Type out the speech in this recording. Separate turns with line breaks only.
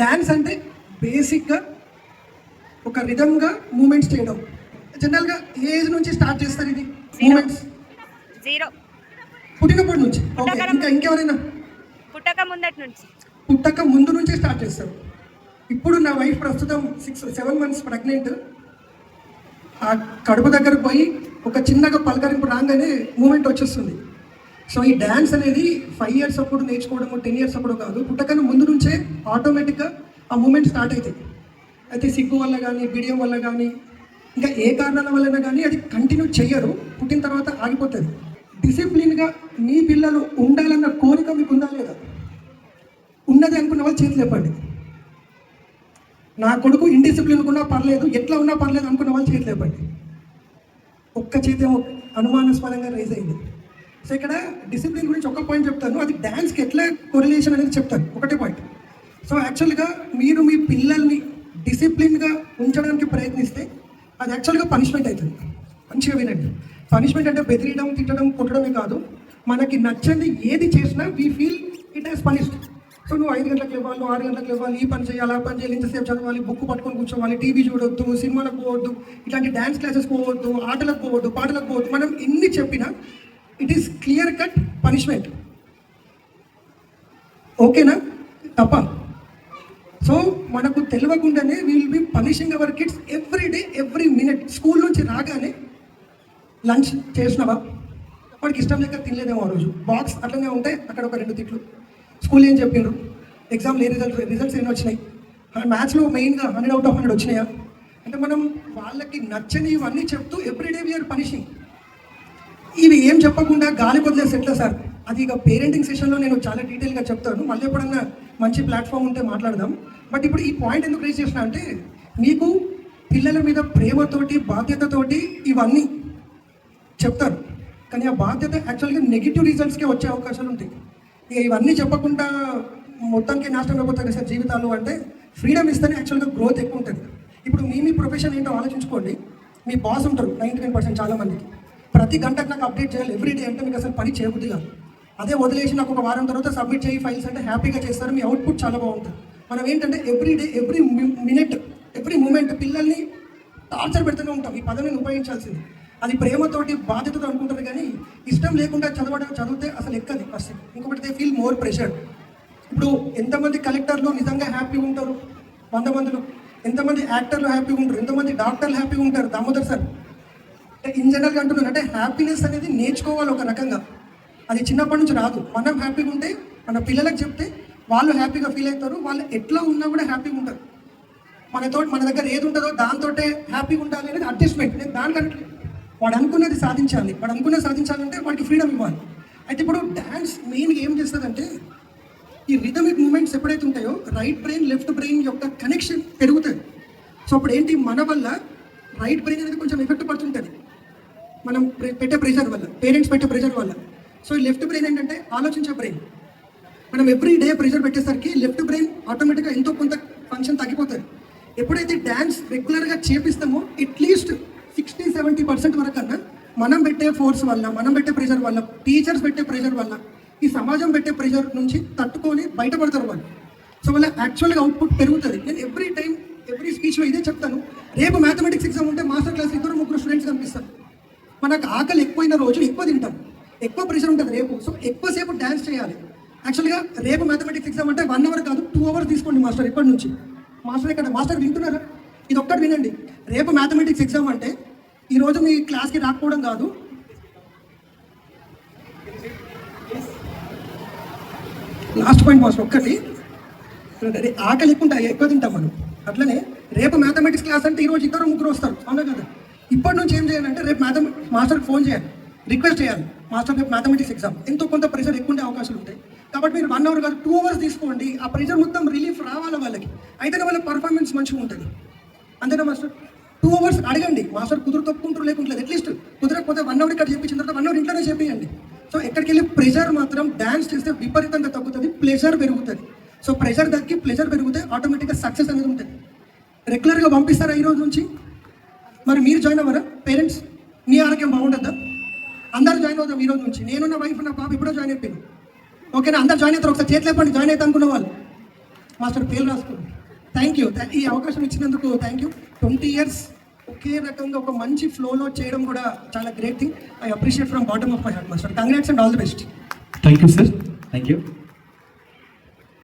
Dance అంటే బేసిక్గా ఒక రిధంగా మూమెంట్స్ చేయడం. జనరల్గా ఏ ఏజ్ నుంచి స్టార్ట్ చేస్తారు ఇది? మూమెంట్స్
జీరో
పుట్టినప్పటి నుంచి. ఓకే ఇంకా ఇంకెవరైనా?
పుట్టక ముందటి నుంచి.
పుట్టక ముందు నుంచే స్టార్ట్ చేస్తారు. ఇప్పుడు నా వైఫ్ ప్రస్తుతం సిక్స్ సెవెన్ మంత్స్ ప్రెగ్నెంట్ ఆ కడుపు దగ్గరకు పోయి ఒక చిన్నగా పలకరింపు రాగానే మూమెంట్ వచ్చేస్తుంది. సో ఈ డ్యాన్స్ అనేది ఫైవ్ ఇయర్స్ అప్పుడు నేర్చుకోవడము టెన్ ఇయర్స్ అప్పుడు కాదు. పుట్టకన్నా ముందు నుంచే ఆటోమేటిక్గా ఆ మూమెంట్ స్టార్ట్ అవుతుంది అయితే సిగ్గు వల్ల కానీ బిడియం వల్ల కానీ ఇంకా ఏ కారణాల వలన కానీ అది కంటిన్యూ చెయ్యరు. పుట్టిన తర్వాత ఆగిపోతుంది. డిసిప్లిన్గా మీ పిల్లలు ఉండాలన్న కోరిక మీకు ఉందా లేదా? ఉన్నది అనుకున్న వాళ్ళు చేతులు లేపండి. నా కొడుకు ఇండిసిప్లిన్ ఉన్నా పర్లేదు ఎట్లా ఉన్నా పర్లేదు అనుకున్న వాళ్ళు చేతులు లేపండి. ఒక్క చేతి అనుమానాస్పదంగా రైజ్ అయింది. సో ఇక్కడ డిసిప్లిన్ గురించి ఒక పాయింట్ చెప్తాను. అది డ్యాన్స్కి ఎట్లా కొరిలేషన్ అనేది చెప్తాను. ఒకటే పాయింట్ సో యాక్చువల్గా మీరు మీ పిల్లల్ని డిసిప్లిన్గా ఉంచడానికి ప్రయత్నిస్తే అది యాక్చువల్గా పనిష్మెంట్ అవుతుంది. మంచిగా వినండి. పనిష్మెంట్ అంటే బెదిరియడం తిట్టడం కొట్టడమే కాదు. మనకి నచ్చని ఏది చేసినా we feel it has punished so నువ్వు ఐదు గంటలకు ఇవ్వాలి నువ్వు ఆరు గంటలకు ఇవ్వాలి ఈ పని చేయాలి ఆ పని చేయాలి ఇంతసేపు చదవాలి బుక్ పట్టుకొని కూర్చోవాలి టీవీ చూడొద్దు సినిమాలకు పోవద్దు ఇట్లాంటి డ్యాన్స్ క్లాసెస్ పోవద్దు ఆటలకు పోవద్దు పాటలకు పోవద్దు. మనం ఎన్ని చెప్పినా it is clear cut punishment ఓకేనా తప్ప. సో మనకు తెలియకుండానే will be punishing our kids every day every minute school నుంచి రాగానే లంచ్ చేసినవా? వాడికి ఇష్టం లేక తినలేదేమో ఆ రోజు. బాక్స్ అట్లనే ఉంటే అక్కడ ఒక రెండు తిట్లు. స్కూల్ ఏం చెప్పిండ్రు? ఎగ్జామ్లో ఏ రిజల్ట్ రిజల్ట్స్ ఏం వచ్చినాయి? మ్యాథ్స్లో మెయిన్గా హండ్రెడ్ అవుట్ ఆఫ్ హండ్రెడ్ వచ్చినాయా? అంటే మనం వాళ్ళకి నచ్చని ఇవన్నీ చెప్తూ ఎవ్రీడే వీఆర్ పనిషింగ్ ఇవి ఏం చెప్పకుండా గాలి వదిలేసి ఎట్లా సార్. అది ఇక పేరెంటింగ్ సెషన్లో నేను చాలా డీటెయిల్గా చెప్తాను. మళ్ళీ ఎప్పుడన్నా మంచి ప్లాట్ఫామ్ ఉంటే మాట్లాడదాం. బట్ ఇప్పుడు ఈ పాయింట్ ఎందుకు రేజ్ చేసిన అంటే మీకు పిల్లల మీద ప్రేమతోటి బాధ్యతతోటి ఇవన్నీ చెప్తారు. కానీ ఆ బాధ్యత యాక్చువల్గా నెగిటివ్ రిజల్ట్స్కే వచ్చే అవకాశాలు ఉంటాయి. ఇక ఇవన్నీ చెప్పకుండా మొత్తానికి నాశనం అయిపోతారు సార్ జీవితాలు అంటే ఫ్రీడమ్ ఇస్తేనే యాక్చువల్గా గ్రోత్ ఎక్కువ ఉంటుంది. ఇప్పుడు మీ మీ ప్రొఫెషన్ ఏంటో ఆలోచించుకోండి. మీ బాస్ ఉంటారు నైంటీ నైన్ పర్సెంట్ చాలా మందికి ప్రతి గంటకు నాకు అప్డేట్ చేయాలి. ఎవ్రీ డే అంటే మీకు అసలు పని చేయబుద్ది కాదు. అదే వదిలేసి నాకు ఒక వారం తర్వాత సబ్మిట్ చేయి ఫైల్స్ అంటే హ్యాపీగా చేస్తారు. మీ అవుట్పుట్ చాలా బాగుంటుంది. మనం ఏంటంటే every day every minute every moment పిల్లల్ని టార్చర్ పెడుతూనే ఉంటాం. ఈ పదవిని ఉపయోగించాల్సింది. అది ప్రేమతోటి బాధ్యతతో అనుకుంటారు కానీ ఇష్టం లేకుండా చదవడం చదివితే అసలు ఎక్కది? ఫస్ట్ ఇంకొకటి దే ఫీల్ మోర్ ప్రెషర్ ఇప్పుడు ఎంతమంది కలెక్టర్లు నిజంగా హ్యాపీగా ఉంటారు? వంద మందిలో. ఎంతమంది యాక్టర్లు హ్యాపీగా ఉంటారు? ఎంతమంది డాక్టర్లు హ్యాపీగా ఉంటారు? దామోదర్ సార్ అంటే ఇన్ జనరల్గా అంటున్నాను అంటే హ్యాపీనెస్ అనేది నేర్చుకోవాలి ఒక రకంగా. అది చిన్నప్పటి నుంచి రాదు. మనం హ్యాపీగా ఉంటే మన పిల్లలకు చెప్తే వాళ్ళు హ్యాపీగా ఫీల్ అవుతారు. వాళ్ళు ఎట్లా ఉన్నా కూడా హ్యాపీగా ఉంటారు. మనతో మన దగ్గర ఏది ఉంటుందో దాంతో హ్యాపీగా ఉండాలి అనేది అడ్జస్ట్మెంట్ నేను దానికంటే వాడు అనుకున్నది సాధించాలి. వాడు అనుకున్నది సాధించాలంటే వాడికి ఫ్రీడమ్ ఇవ్వాలి. అయితే ఇప్పుడు డ్యాన్స్ మెయిన్గా ఏం చేస్తుందంటే ఈ రిథమిక్ మూమెంట్స్ ఎప్పుడైతే ఉంటాయో రైట్ బ్రెయిన్ లెఫ్ట్ బ్రెయిన్ యొక్క కనెక్షన్ పెరుగుతుంది. సో అప్పుడు ఏంటి? మన వల్ల రైట్ బ్రెయిన్ అనేది కొంచెం ఎఫెక్ట్ పడుతుంటుంది. మనం ప్రె- పెట్టే ప్రెషర్ వల్ల పేరెంట్స్ పెట్టే ప్రెషర్ వల్ల. సో ఈ లెఫ్ట్ బ్రెయిన్ ఏంటంటే ఆలోచించే బ్రెయిన్ మనం ఎవ్రీ డే ప్రెషర్ పెట్టేసరికి లెఫ్ట్ బ్రెయిన్ ఆటోమేటిక్గా ఎంతో కొంత ఫంక్షన్ తగ్గిపోతుంది. ఎప్పుడైతే డ్యాన్స్ రెగ్యులర్గా చేపిస్తామో at least sixty seventy percent వరకు అన్నా మనం పెట్టే ఫోర్స్ వల్ల మనం పెట్టే ప్రెషర్ వల్ల టీచర్స్ పెట్టే ప్రెషర్ వల్ల ఈ సమాజం పెట్టే ప్రెషర్ నుంచి తట్టుకొని బయటపడతారు వాళ్ళు. సో వాళ్ళ యాక్చువల్గా అవుట్పుట్ పెరుగుతుంది. నేను ఎవ్రీ టైం ఎవ్రీ స్పీచ్లో ఇదే చెప్తాను. రేపు మ్యాథమెటిక్స్ ఎగ్జామ్ ఉంటే మాస్టర్ క్లాస్ ఇద్దరు ముగ్గురు స్టూడెంట్స్ కనిపిస్తారు. మనకు ఆకలి ఎక్కువైన రోజు ఎక్కువ తింటాం. ఎక్కువ ప్రెషర్ ఉంటుంది రేపు. సో ఎక్కువసేపు డ్యాన్స్ చేయాలి. యాక్చువల్గా రేపు మ్యాథమెటిక్స్ ఎగ్జామ్ అంటే వన్ అవర్ కాదు టూ అవర్స్ తీసుకోండి మాస్టర్ ఇప్పటి నుంచి. మాస్టర్ ఇక్కడ మాస్టర్ వింటున్నారా? ఇది ఒక్కటి వినండి. రేపు మ్యాథమెటిక్స్ ఎగ్జామ్ అంటే ఈరోజు మీ క్లాస్కి రాకపోవడం కాదు. లాస్ట్ పాయింట్ మాస్టర్ ఒక్కటి. ఆకలి ఎక్కువ ఉంటాయి ఎక్కువ తింటాం మనం. అట్లనే రేపు మ్యాథమెటిక్స్ క్లాస్ అంటే ఈరోజు ఇద్దరు ముగ్గురు వస్తారు. అవునా కదా? ఇప్పటి నుంచి ఏం చేయాలంటే రేపు మ్యాథమె మాస్టర్కి ఫోన్ చేయాలి. రిక్వెస్ట్ చేయాలి. మాస్టర్ రేపు మ్యాథమెటిక్స్ ఎగ్జామ్. ఎంతో కొంత ప్రెషర్ ఎక్కువ ఉండే అవకాశాలు ఉంటాయి. కాబట్టి మీరు వన్ అవర్ కాదు టూ అవర్స్ తీసుకోండి. ఆ ప్రెషర్ మొత్తం రిలీఫ్ రావాలి వాళ్ళకి. అయితేనే వాళ్ళ పర్ఫార్మెన్స్ మంచిగా ఉంటుంది. అంతేనా మాస్టర్? టూ అవర్స్ అడగండి. మాస్టర్ కుదురు తప్పుకుంటారు లేకుంటలేదు. అట్లీస్ట్ కుదరకపోతే వన్ అవర్ ఇక్కడ చెప్పించిన తర్వాత వన్ అవర్ ఇంట్లోనే చెప్పేయండి సో ఎక్కడికి వెళ్ళి ప్రెషర్ మాత్రం డ్యాన్స్ చేస్తే విపరీతంగా తగ్గుతుంది. ప్లెజర్ పెరుగుతుంది. సో ప్రెషర్ తగ్గి ప్లెజర్ పెరిగితే ఆటోమేటిక్గా సక్సెస్ అనేది ఉంటుంది. రెగ్యులర్గా పంపిస్తారా ఈ రోజు నుంచి? మరి మీరు జాయిన్ అవ్వరా? పేరెంట్స్ మీ ఆరోగ్యం బాగుంటుందా? అందరు జాయిన్ అవుతాం ఈ రోజు నుంచి. నేను నా వైఫ్ నా పాప ఇప్పుడో జాయిన్ అయిపోయాను ఓకేనా అందరు జాయిన్ అవుతారు. ఒకసారి చేతులు చెప్పండి జాయిన్ అవుతా అనుకున్న వాళ్ళు. మాస్టర్ పేరు రాసుకోండి. థ్యాంక్ యూ ఈ అవకాశం ఇచ్చినందుకు థ్యాంక్ యూ ట్వంటీ ఇయర్స్ ఒకే రకంగా ఒక మంచి ఫ్లోలో చేయడం కూడా చాలా great thing I appreciate from bottom of my heart master congrats and all the best
thank you sir thank you